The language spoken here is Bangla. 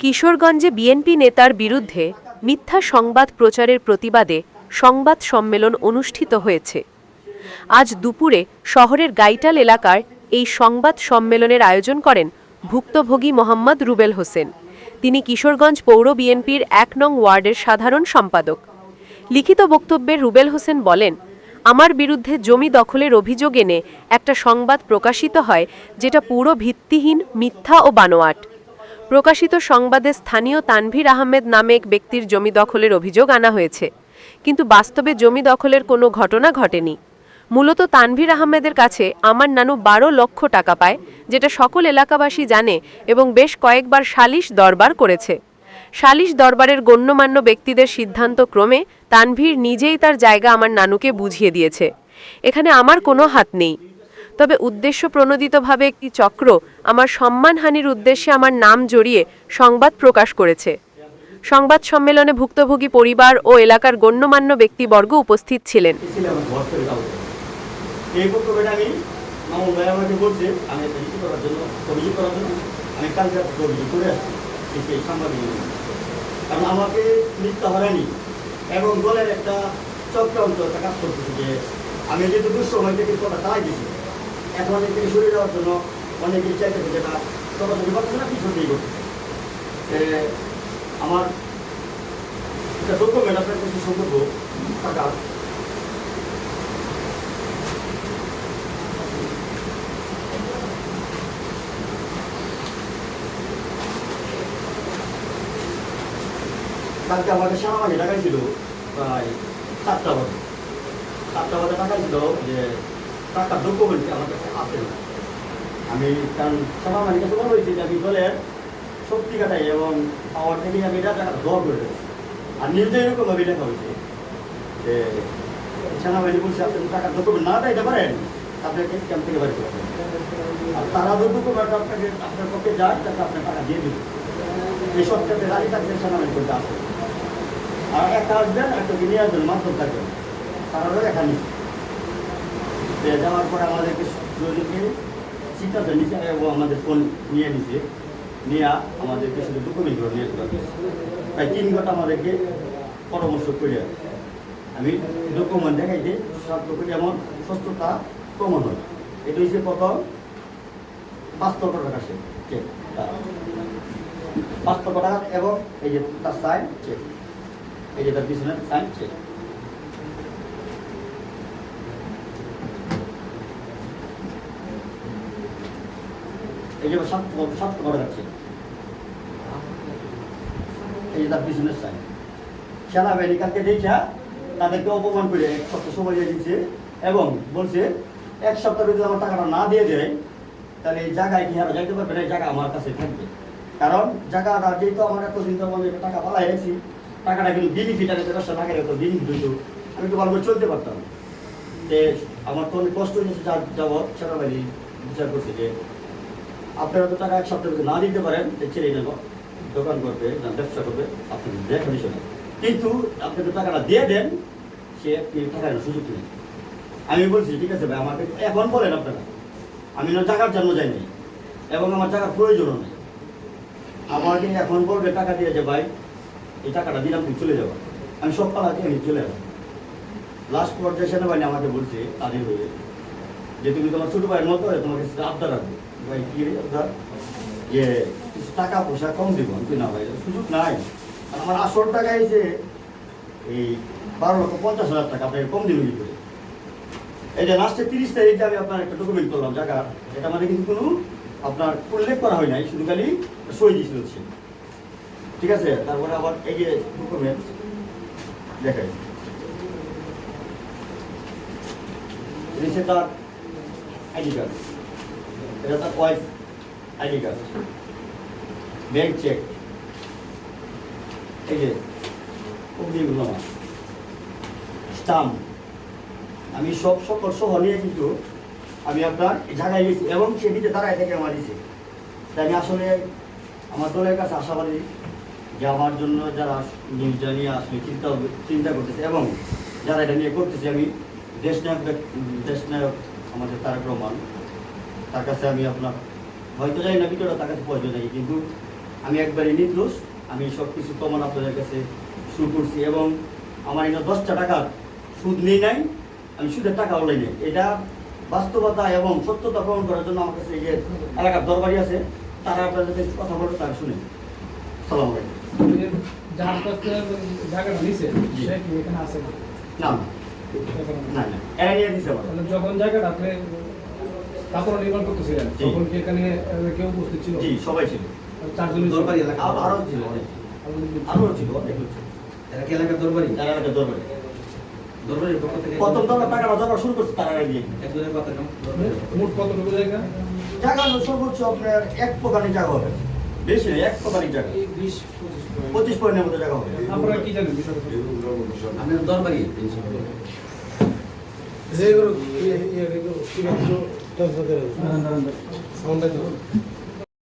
কিশোরগঞ্জে বিএনপি নেতার বিরুদ্ধে মিথ্যা সংবাদ প্রচারের প্রতিবাদে সংবাদ সম্মেলন অনুষ্ঠিত হয়েছে। আজ দুপুরে শহরের গাইটাল এলাকার এই সংবাদ সম্মেলনের আয়োজন করেন ভুক্তভোগী মোহাম্মদ রুবেল হোসেন। তিনি কিশোরগঞ্জ পৌর বিএনপির এক নং ওয়ার্ডের সাধারণ সম্পাদক। লিখিত বক্তব্যে রুবেল হোসেন বলেন, আমার বিরুদ্ধে জমি দখলের অভিযোগ এনে একটা সংবাদ প্রকাশিত হয় যেটা পুরো ভিত্তিহীন মিথ্যা ও বানোয়াট। প্রকাশিত সংবাদে স্থানীয় তানভীর আহমেদ নামে এক ব্যক্তির জমি দখলের অভিযোগ আনা হয়েছে। কিন্তু বাস্তবে জমি দখলের কোনো ঘটনা ঘটেনি। মূলত তানভীর আহমেদের কাছে আমার নানু বারো লক্ষ টাকা পায়, যেটা সকল এলাকাবাসী জানে এবং বেশ কয়েকবার সালিশ দরবার করেছে। সালিশ দরবারের গণ্যমান্য ব্যক্তিদের সিদ্ধান্ত ক্রমে তানভীর নিজেই তার জায়গা আমার নানুকে বুঝিয়ে দিয়েছে। এখানে আমার কোনো হাত নেই। তবে উদ্দেশ্য প্রণোদিতভাবে একটি চক্র আমার সম্মানহানির উদ্দেশ্যে আমার নাম জড়িয়ে সংবাদ প্রকাশ করেছে। সংবাদ সম্মেলনে ভুক্তভোগী পরিবার ও এলাকার গণ্যমান্য ব্যক্তিবর্গ উপস্থিত ছিলেন। আমি যেহেতু দুঃসময় থেকে কথা চালাই দিছি এখন অনেক থেকে সরে যাওয়ার জন্য অনেকেই চাইতেছে যেটা সরাসরি করতেছে না পিছন দিয়ে করতেছে আমার একটা ডকুমেন্ট আপনার কাছে সম্পর্ক টাকা। কালকে আমাকে সামান্য টাকা ছিল, প্রায় চারটা বাজে। চারটা বাজে টাকা ছিল, যে টাকার ডকুমেন্ট আমার কাছে আসে না আমি কারণ সামান্য কাছে মনে হয়েছে যে আমি দলের শক্তি কাটাই এবং পাওয়ার থেকে আমি এটা টাকাটা দর করে দেবো আর নিউজে এরকমভাবে লেখা হয়েছে যে সেনাবাহিনী বলছে, আপনি টাকার ডকুমেন্ট না দিতে পারেন, আপনাকে ক্যাম্প থেকে বাড়ি করে আর তারা যে ডকুমেন্ট আপনাকে আপনার পক্ষে যায়, তাকে আপনার টাকা দিয়ে দেবে। এই ক্ষেত্রে রাজি থাকবে সেনাবাহিনী করতে আসে আর একটা আসবেন, একটা নিয়ে আসবেন মাধ্যম থাকবেন। তারাও এখানে যাওয়ার পরে আমাদেরকে দুজনকে শিক্ষাতে নিচে এবং আমাদের ফোন নিয়ে নিছে, নিয়ে আমাদেরকে শুধু ডকুমেন্টগুলো নিয়ে আসতে হবে প্রায় তিন ঘণ্টা আমাদেরকে পরামর্শ করে আমি ডকুমেন্ট দেখাই যে সব ডকুমেন্ট যেমন সুস্থতা প্রমাণ হয়। এটা হচ্ছে প্রথম পাঁচশো টাকা সে চেক পাঁচশো টাকা এবং এই যে তার সাইন চেক এই যে তার পিছনে সাইন চেক এই যে সাত সাত টাকা যাচ্ছে এই যে তার পিছনের সাইন সেনাবাহিনী কালকে দেখা তাদেরকে অপমান করে এক সপ্তাহ সময় দিয়ে দিচ্ছে এবং বলছে, এক সপ্তাহের যদি আমার টাকাটা না দিয়ে দেয়, তাহলে এই জায়গায় কি আর যাইতে পারবে না? এই জায়গা আমার কাছে থাকবে। কারণ জায়গাটা যেহেতু আমার এত চিন্তা ভাবনা যে টাকা পালাই রেখেছি টাকাটা কিন্তু বেনিফিট আছে দশটা টাকা হতো বেনিফিট হতো আমি তো ভালো করে চলতে পারতাম। যে আমার তো অনেক কষ্ট হয়েছে যা যাবৎ সেনাবাহিনী বিচার করছে যে আপনারা তো টাকা এক সপ্তাহ না দিতে পারেন ছেলে নেব, দোকান করবে, না, ব্যবসা করবে, আপনি দেখা বিষয় না কিন্তু আপনি তো টাকাটা দিয়ে দেন, সে আপনি টাকার সুযোগ নেই। আমি বলছি, ঠিক আছে ভাই, আমাকে এখন বলেন আপনারা। আমি না টাকার জন্য যাইনি এবং আমার টাকার প্রয়োজনও নেই। আমাকে এখন বলবে, টাকা দিয়ে যে ভাই, এই টাকাটা দিলাম, তুমি চলে যাব। আমি সব পালাতে আমি চলে যাব লাস্ট পর্যায়ে সেনাবাহিনী আমাকে বলছে, তাদের হয়ে যে তুমি তোমার ছোটো ভাইয়ের মতো তোমাকে সেটা আবদার রাখবে। ভাই, কি আবদার? যে কিছু টাকা পয়সা কম দিব, আমি না ভাই সুযোগ নাই। আমার আসল টাকা এই যে, এই বারো লক্ষ পঞ্চাশ হাজার টাকা আপনাকে কম দিন কি করে? এই যে লাস্টে তিরিশ তারিখে আমি আপনার একটা ডকুমেন্ট করলাম টাকা এটা মানে কিন্তু কোনো আপনার উল্লেখ করা হয় নাই, শুধু খালি সই দিয়েছিল সে। ঠিক আছে? তারপরে আবার এই যে ডকুমেন্ট দেখাই। তার আইডি কার্ড। এটা তার wife ID card? Bank cheque. এই যে, অগ্নিগুলো স্টাম্প। আমি সব সকল সহ নিয়ে কিন্তু আমি আপনার জায়গায় গেছি এবং সেটিতে তারা থেকে আমার দিছে। তাই আমি আসলে আমার দলের কাছে আশাবাদী যে আমার জন্য যারা নিউজটা নিয়ে আসলে চিন্তা চিন্তা করতেছে এবং যারা এটা নিয়ে করতেছে, আমি দেশ নায়ক দেশ নায়ক আমাদের তারেক রহমান। তার কাছে আমি আপনার হয়তো জানি না ভিডিওটা তার কাছে পৌঁছে যাই কিন্তু আমি একবারই নির্দোষ। আমি সব কিছু প্রমাণ আপনাদের কাছে শুরু করছি এবং আমার এটা দশটা টাকার সুদ নেই নাই আমি সুদের টাকা অনলাইন নেই। এটা বাস্তবতা এবং সত্যতা প্রমাণ করার জন্য আমার কাছে এই যে এলাকার দরবারি আছে তারা আপনাদের কাছে কথা বলবে তারা শুনে। সালাম আলাইকুম। এখানে না। না না না এরা নিয়ে দিতে যখন জায়গাটা আপনি স্থাপনা নির্মাণ করতেছিলেন তখন কি এখানে কেউ উপস্থিত ছিল? জি সবাই ছিল। চারজন দরবারি এলাকা। আরও আরও ছিল আরও ছিল অনেক ছিল। এরা কি এলাকার দরবারি? এলাকার দরবারির পক্ষ থেকে প্রথম দরবার টাকাটা দরবার শুরু করছে তারা দিয়ে একজনের কথা মোট কতটুকু জায়গা? জায়গা সর্বোচ্চ আপনার এক প্রকারের জায়গা হবে। বেশি এক প্রকারের জায়গা। পঁচিশ পয়েন্টের মতো টাকা হবে। আপনারা কি জানেন আপনার দরবারি যেগুলো